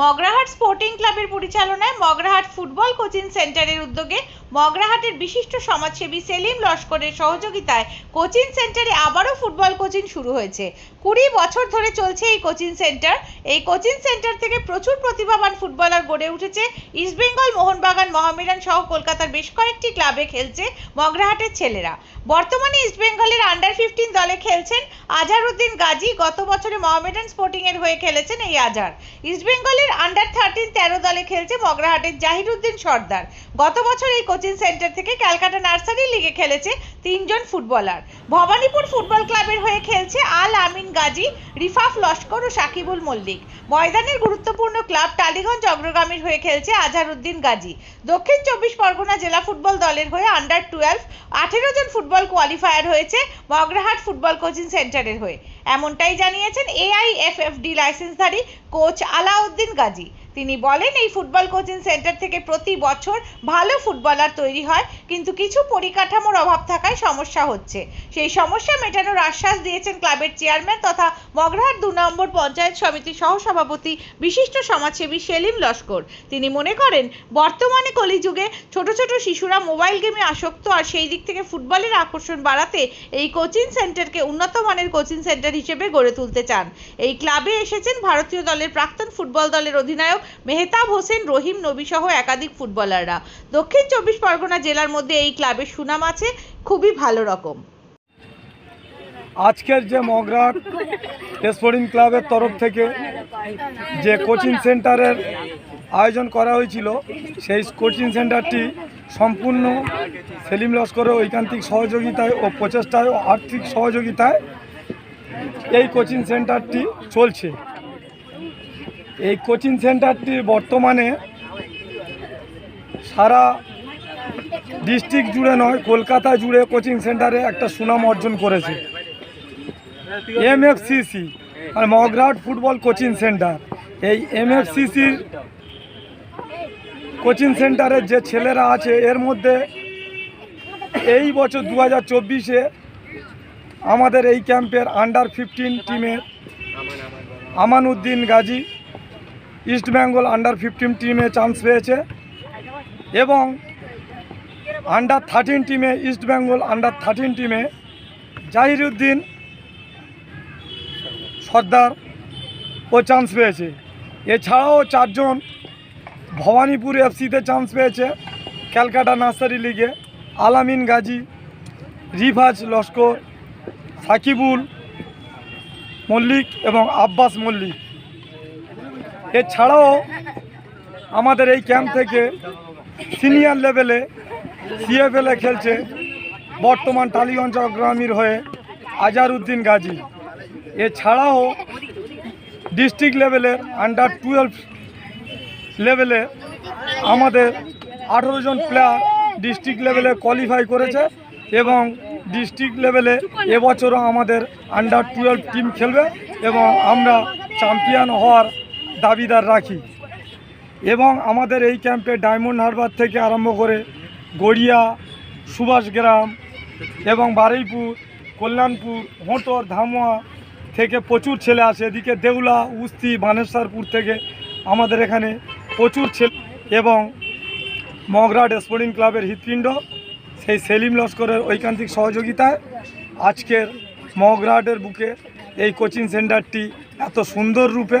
Magrahat sporting ক্লাবের পরিচালনায় Magrahat football coaching সেন্টারের উদ্যোগে মগরাহাটের বিশিষ্ট সমাজসেবী সেলিম লস্করের সহযোগিতায় কোচিং সেন্টারে আবারও ফুটবল কোচিং শুরু হয়েছে। কুড়ি বছর ধরে চলছে এই কোচিং সেন্টার। এই কোচিং সেন্টার থেকে প্রচুর প্রতিভাবান ফুটবলার গড়ে উঠেছে। ইস্টবেঙ্গল মোহনবাগান মহামেডান সহ কলকাতার বেশ কয়েকটি ক্লাবে খেলছে মগরাহাটের ছেলেরা। বর্তমানে ইস্টবেঙ্গলের আন্ডার ফিফটিন দলে খেলছেন আজহারউদ্দিন গাজী। গত বছরে মহামেডান স্পোর্টিং এর হয়ে খেলেছেন এই আজহার ইস্টবেঙ্গলের আন্ডার থার্টিন তেরো দলে খেলছে মগরাহাটের জাহিরুদ্দিন সর্দার। গত বছর এই কোচিং সেন্টার থেকে ক্যালকাটা নার্সারি লিগে খেলেছে তিনজন ফুটবলার। ভবানীপুর ফুটবল ক্লাবের হয়ে খেলছে আল আমিন গাজী, রিফাফ লস্কর ও সাকিবুল মল্লিক। ময়দানের গুরুত্বপূর্ণ ক্লাব টালিগঞ্জ অগ্রগামীর হয়ে খেলছে আজহারউদ্দিন গাজী। দক্ষিণ চব্বিশ পরগনা জেলা ফুটবল দলের হয়ে আন্ডার টুয়েলভ আঠেরো জন ফুটবল কোয়ালিফায়ার হয়েছে মগরাহাট ফুটবল কোচিং সেন্টারের হয়ে। এমনটাই জানিয়েছেন এআইএফএফডি লাইসেন্সধারী কোচ আলাউদ্দিন গাজী। তিনি বলেন, এই ফুটবল কোচিং সেন্টার থেকে প্রতি বছর ভালো ফুটবলার তৈরি হয়, কিন্তু কিছু পরিকাঠামোর অভাব থাকায় সমস্যা হচ্ছে। সেই সমস্যা মেটানোর আশ্বাস দিয়েছেন ক্লাবের চেয়ারম্যান তথা মগরাহাট দু নম্বর পঞ্চায়েত সমিতির সহসভাপতি বিশিষ্ট সমাজসেবী সেলিম লস্কর। তিনি মনে করেন, বর্তমানে কলিযুগে ছোট ছোট শিশুরা মোবাইল গেমে আসক্ত আর সেই দিক থেকে ফুটবলের আকর্ষণ বাড়াতে এই কোচিং সেন্টারকে উন্নত মানের কোচিং সেন্টার হিসেবে গড়ে তুলতে চান। এই ক্লাবে এসেছেন ভারতীয় দলের প্রাক্তন ফুটবল দলের অধিনায়ক মেহতাব হোসেন, রহিম নবী সহ একাধিক ফুটবলাররা। দক্ষিণ চব্বিশ পরগনা জেলার মধ্যে এই ক্লাবের সুনাম আছে, খুবই ভালো রকম। আজকের যে মগরাট স্পোর্টিং ক্লাবের তরফ থেকে যে কোচিং সেন্টারের আয়োজন করা হয়েছিল, সেই কোচিং সেন্টারটি সম্পূর্ণ সেলিম লস্করের ঐকান্তিক সহযোগিতায় ও প্রচেষ্টায় ও আর্থিক সহযোগিতায় এই কোচিং সেন্টারটি চলছে। এই কোচিং সেন্টারটি বর্তমানে সারা ডিস্ট্রিক্ট জুড়ে নয়, কলকাতা জুড়ে কোচিং সেন্টারে একটা সুনাম অর্জন করেছে। এম এমএফসিসি আর মগরাট ফুটবল কোচিং সেন্টার। এই এমএফসিসির কোচিং সেন্টারের যে ছেলেরা আছে, এর মধ্যে এই বছর দু হাজার চব্বিশে আমাদের এই ক্যাম্পের আন্ডার ফিফটিন টিমের আমানউদ্দিন গাজী ইস্ট বেঙ্গল আন্ডার ফিফটিন টিমে চান্স পেয়েছে। এবং আন্ডার থার্টিন টিমে ইস্ট বেঙ্গল আন্ডার থার্টিন টিমে জাহিরুদ্দিন সর্দার ও চান্স পেয়েছে। এছাড়াও চারজন ভবানীপুর এফসিতে চান্স পেয়েছে ক্যালকাটা নার্সারি লিগে। আলামিন গাজী রিভাজ লস্কর, সাকিবুল মল্লিক এবং আব্বাস মল্লিক। এছাড়াও আমাদের এই ক্যাম্প থেকে সিনিয়র লেভেলে সিএফএলে খেলছে বর্তমান টালিগঞ্জ গ্রামীর হয়ে আজারউদ্দিন গাজী। এছাড়াও ডিস্ট্রিক্ট লেভেলের আন্ডার টুয়েলভ লেভেলে আমাদের আঠেরো জন প্লেয়ার ডিস্ট্রিক্ট লেভেলে কোয়ালিফাই করেছে এবং ডিস্ট্রিক্ট লেভেলে এবছরও আমাদের আন্ডার টুয়েলভ টিম খেলবে এবং আমরা চ্যাম্পিয়ন হওয়ার দাবিদার রাখি। এবং আমাদের এই ক্যাম্পে ডায়মন্ড হারবার থেকে আরম্ভ করে গড়িয়া, সুভাষগ্রাম এবং বারুইপুর, কল্যাণপুর হোঁটর ধামুয়া থেকে প্রচুর ছেলে আসে। এদিকে দেউলা, উস্তি, বানেশ্বরপুর থেকে আমাদের এখানে প্রচুর ছেলে এবং মগরাট স্পোর্টিং ক্লাবের হৃৎপিণ্ড সেই সেলিম লস্করের ঐকান্তিক সহযোগিতায় আজকের মগরাটের বুকে এই কোচিং সেন্টারটি এত সুন্দর রূপে